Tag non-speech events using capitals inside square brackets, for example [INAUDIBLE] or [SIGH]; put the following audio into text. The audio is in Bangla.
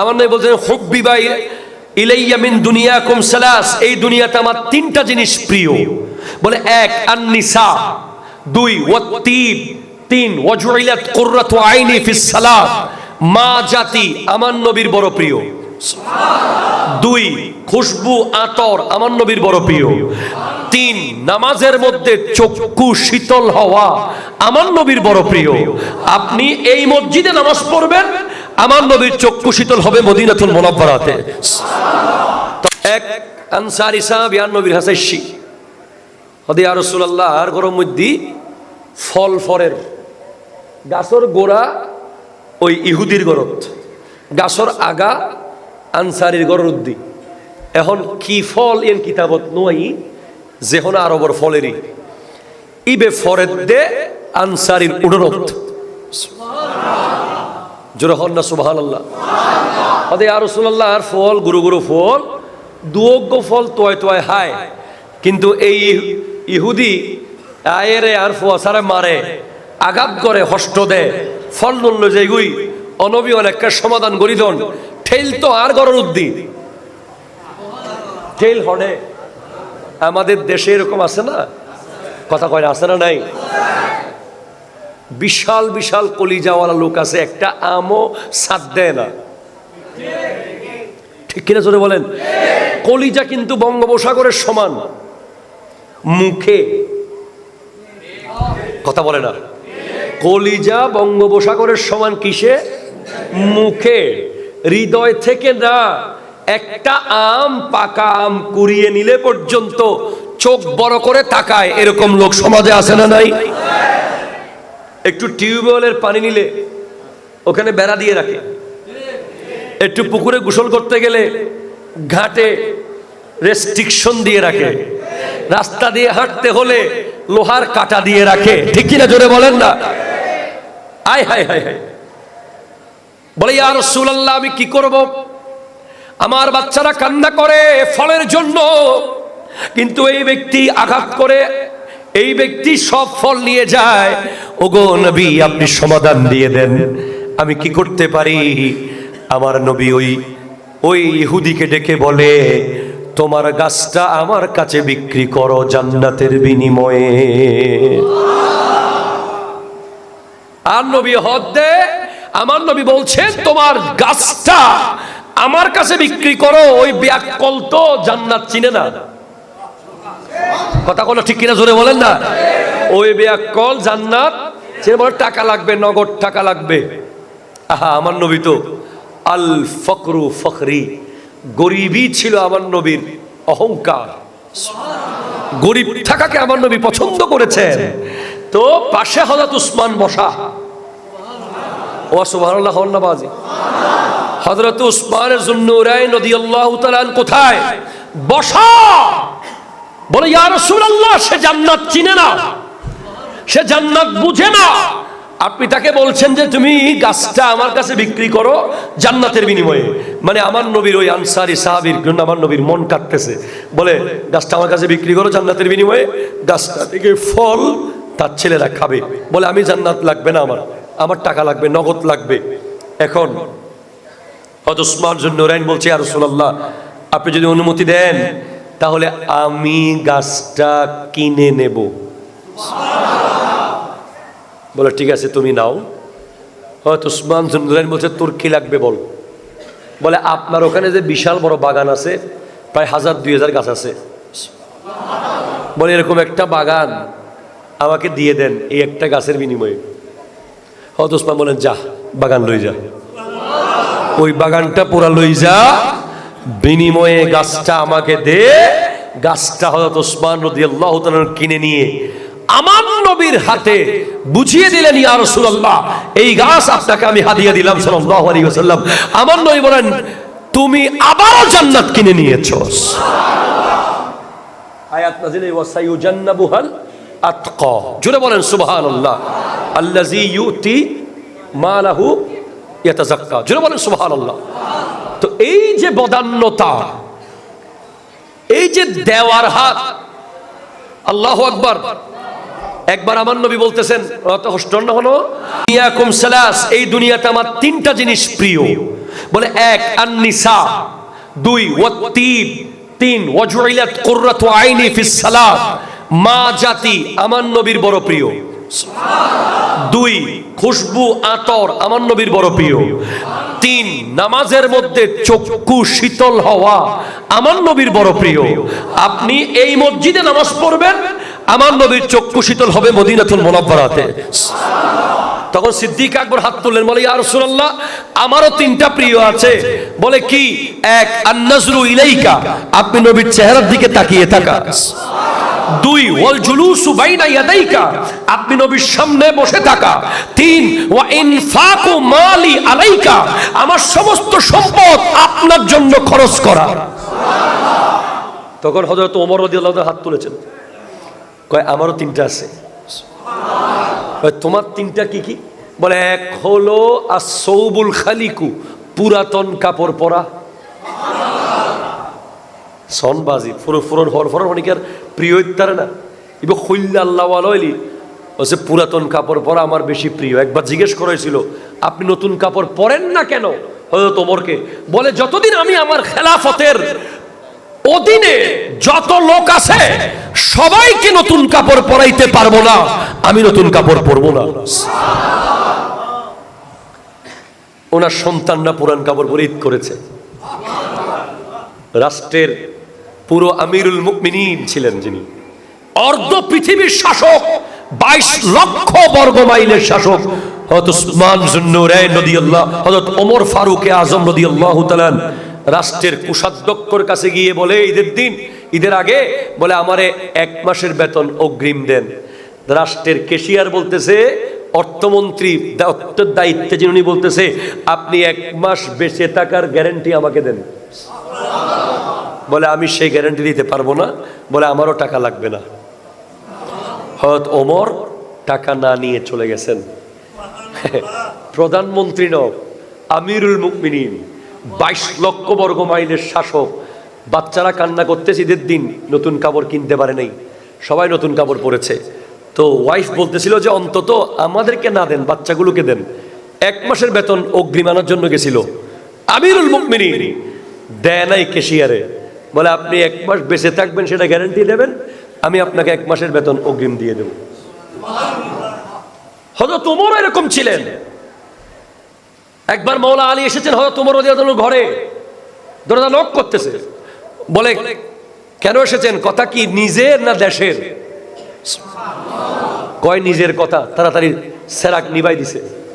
আমার নাই বলছেন হুক বিবাই ইলাইয়া মিন দুনিয়াকুম সালাস। এই দুনিয়াতে আমার তিনটা জিনিস প্রিয়। বলে এক, আন-নিসা, দুই, ওয়াত্তিব, তিন, ওয়াজুইলাত কুররাতু আইনি ফিস সালাত। মা জাতি আমার নবীর বড় প্রিয়। দুই, খুশবু, আতর, আমার নবীর বড় প্রিয়। তিন, নামাজের মধ্যে চক্ষু শীতল হওয়া, আমার নবীর বড় প্রিয়। আপনি এই মসজিদে নামাজ পড়বেন, আমার নবীর চক্ষু শীতল হবে মদিনাতুল মোনাব্বরাতে। এক আনসারি সাহাব ইয়ার নবীর হাসাইশি হদে আর রসুল্লাহ আর গরম মধ্যে ফল ফরের। গাছর গোড়া ওই ইহুদির গরত। গাছর আগা আনসারির গরুদ্দি এখন কি ফল এর কিতাবত নই যেহন আরবর ফলেরই। ইবে ফরেদ দে আনসারির উড়রত জোরে হন না সুবহান আল্লাহ হদে আর ফল, গুরু গুরু ফল, দুয়োগ্য ফল তোয় তোয় হায়। কিন্তু এই ইহুদি আয়েরে আর ফুয়াশারে মারে, আঘাত করে, হষ্ট দে ফল মূল্য যেগুই অনবী অনেকটা সমাধান গরিদন ঠেল তো আর গরর উদ্দি। ঠেল হনে। আমাদের দেশে এরকম আছে না? কথা কয় আছে না নাই? বিশাল বিশাল কলিজাওয়ালা লোক আছে, একটা আমও সাথ দেয় না। ঠিক কিনা জোরে বলেন? কলিজা কিন্তু বঙ্গোপসাগরের সমান। মুখে। কথা বলে না? কলিজা বঙ্গোপসাগরের সমান কিসে? মুখে। হৃদয় থেকে না, একটা আম পাকা আম কুড়িয়ে নিলে পর্যন্ত চোখ বড় করে তাকায়। এরকম লোক সমাজে আসে না নাই? একটু টিউবওয়েলের পানি নিলে ওখানে বেড়া দিয়ে রাখে। একটু পুকুরে গোসল করতে গেলে ঘাটে রেস্ট্রিকশন দিয়ে রাখে। রাস্তা দিয়ে হাঁটতে হলে লোহার কাটা দিয়ে রাখে। ঠিক কিনা জোরে বলেন না? আয়, হায় হায় হায়। বলে, ইয়া রাসূলুল্লাহ, আমি কি করব? আমার বাচ্চারা কান্না করে ফলের জন্য। কিন্তু এই ব্যক্তি আঘাত করে, এই ব্যক্তি সব ফল নিয়ে যায়। ওগো নবী, আপনি সমাধান দিয়ে দেন। আমি কি করতে পারি? আমার নবী ওই ওই ইহুদিকে ডেকে বলে, তোমার গাছটা আমার কাছে বিক্রি করো জান্নাতের বিনিময়ে। আর নবী হদ দে। আমার নবী বলছেন, তোমার গাছটা আমার কাছে বিক্রি করো, ওই ব্যাককল তো জান্নাত চিনে না। কথা কোনো ঠিক কিনা জোরে বলেন না। ওই ব্যাককল জান্নাত চিনে বলে টাকা লাগবে, নগদ টাকা লাগবে। আহা, আমার নবী তো আল ফকরু ফখরি, গরিবই ছিল আমার নবীর অহংকার। গরিব থাকাকে আমার নবী পছন্দ করেছেন। তো পাশে হজরত উসমান বসা। আপনি তাকে বলছেন যে, তুমি গাছটা আমার কাছে বিক্রি করো জান্নাতের বিনিময়ে। মানে আমার নবীর ওই আনসারি সাহাবীর জন্য আমার নবীর মন কাটতেছে। বলে, গাছটা আমার কাছে বিক্রি করো জান্নাতের বিনিময়ে, গাছটা থেকে ফল তার ছেলেরা খাবে। বলে, আমি জান্নাত লাগবে না আমার। আমার টাকা লাগবে, নগদ লাগবে। এখন হয়তো জন্য রাইন বলছে আর রসুল্লাহ আপনি যদি অনুমতি দেন, তাহলে আমি গাছটা কিনে নেব। বলে, ঠিক আছে, তুমি নাও। হয়তো উসমান জুন্নুরাইন বলছে, তোর কি লাগবে বল? বলে, আপনার ওখানে যে বিশাল বড় বাগান আছে, প্রায় হাজার, দুই হাজার গাছ আছে। বলে, এরকম একটা বাগান আমাকে দিয়ে দেন, এই একটা গাছের বিনিময়ে। হয়তো উসমান বলেন, যা, বাগান লই যা। ওই বাগানটা পুরা লই যা। বিনিময়ে গাছটা আমাকে দে। গাছটা হযরত ওসমান রাদিয়াল্লাহু তাআলা কিনে নিয়ে আমার নবীর হাতে বুঝিয়ে দিলেন, ইয়া রাসূলুল্লাহ, এই গাছ আপনাকে আমি হাদিয়া দিলাম সাল্লাল্লাহু আলাইহি ওয়াসাল্লাম। আমার নবী বলেন, তুমি আবারও জান্নাত কিনে নিয়েছো। সুবহানাল্লাহ আয়াত নাজিলে ওয়াসাইয়ুজান্নাবুহাল আতকা। জোরে বলেন, সুবহানাল্লাহ। আল্লাযী ইউতি মালাহু ইয়াতাযাক্কা। জোরে বলেন সুবহানাল্লাহ। তো এই যে বদান্যতা, এই যে দেওয়ার হাত, আল্লাহ আকবার। একবার আমার নবী বলতেছেন অত হস্টন হলো? ইয়াকুম সালাস, এই দুনিয়াতে আমার তিনটা জিনিস প্রিয়। বলে এক, আন্নিসা, দুই, ওয়াত্তিব, তিন, ওয়াজুইলাত কুররাতু আইনি ফিস সালাত। মা জাতি আমার নবীর বড় প্রিয়। দুই, খুশবু, আতর, আমার নবীর বড় প্রিয়। তিন, নামাজের মধ্যে চক্ষু শীতল হওয়া, আমার নবীর বড় প্রিয়। আপনি এই মসজিদে নামাজ পড়বেন, আমার নবীর চক্ষু শীতল হবে মদিনাতুল মোনাব্বরাতে। তখন সিদ্দিক আকবর হাত তুললেন, বলে, ইয়া রাসূলুল্লাহ, আমারও তিনটা প্রিয় আছে। বলে, কি? এক, আন-নাজরু ইলাইকা, আপনি নবীর চেহারার দিকে তাকিয়ে থাকা। দুই, ওয়াল জুলুসু বাইনা ইয়াদাইকা, আপনি নবীর সামনে বসে থাকা। তিন, ওয়া ইনফাকু মালি আলাইকা, আমার সমস্ত সম্পদ আপনার জন্য খরচ করা। তখন হযরত ওমর রাদিয়াল্লাহু হাত তুলেছেন। কয়, আমারও তিনটা আছে। তোমার তিনটা কি কি? বলে, এক হলো আসৌবুল খালিকু, পুরাতন কাপড় পরা। সনবাজি ফুরো ফুরন হর ফরন অনেকের প্রিয় ইত্যারে না। ইব খৈল্লা আল্লাহ আলইলি বলছে পুরাতন কাপড় পরা আমার বেশি প্রিয়। একবার জিজ্ঞেস করেছিল, আপনি নতুন কাপড় পরেন না কেন? হয়তো তোমরকে বলে, যতদিন আমি আমার খেলাফতের অধীনে যত লোক আছে, সবাইকে নতুন কাপড় পরাইতে পারব না। আমি নতুন কাপড় পরবো না। ওনার সন্তানরা পুরান কাপড় পরে ঈদ করেছে। রাষ্ট্রের পুরো আমিরুল মুকমিনিন ছিলেন যিনি। অর্ধ পৃথিবীর শাসক, বাইশ লক্ষ বর্গ মাইলের শাসক। উসমান জুন্নুরাইন রাদিয়াল্লাহ, হযরত ওমর ফারুক আজম রাদিয়াল্লাহু তাআলা রাষ্ট্রের কোষাধ্যক্ষর কাছে গিয়ে বলে, ঈদের দিন, ঈদের আগে? বলে, আমারে এক মাসের বেতন অগ্রিম দেন। রাষ্ট্রের কেশিয়ার বলতেছে, অর্থমন্ত্রী দায়িত্বে যিনি বলতেছে, আপনি এক মাস বেঁচে থাকার গ্যারান্টি আমাকে দেন। বলে, আমি সেই গ্যারান্টি দিতে পারব না। বলে, আমারও টাকা লাগবে না। হয়ত ওমর টাকা না নিয়ে চলে গেছেন। [LAUGHS] প্রধানমন্ত্রী নব আমিরুল মুকমিনিন বাইশ লক্ষ বর্গ মাইলের শাসক। বাচ্চারা কান্না করতেছে ঈদের দিন, নতুন কাপড় কিনতে পারে নাই, সবাই নতুন কাপড় পরেছে। তো ওয়াইফ বলতেছিল যে, অন্তত আমাদেরকে না দেন, বাচ্চাগুলোকে দেন। এক মাসের বেতন অগ্রিম আনার জন্য গেছিল। আমিরুল মুকমিনিন দেয় নাই কেশিয়ারে বলে, আপনি এক মাস বেঁচে থাকবেন, সেটা গ্যারান্টি দেবেন আমি আপনাকে এক মাসের বেতন অগ্রিম দিয়ে দেব। হয়তো তোমারও এরকম ছিলেন। একবার মৌলা আলী এসেছেন হয়তো তোমার ঘরে, দরজা নক করতেছে। বলে, কেন এসেছেন? কথা কি নিজের না দেশের? কয় নিজের কথা? তাড়াতাড়ি সেরাক নিবাই দিছে।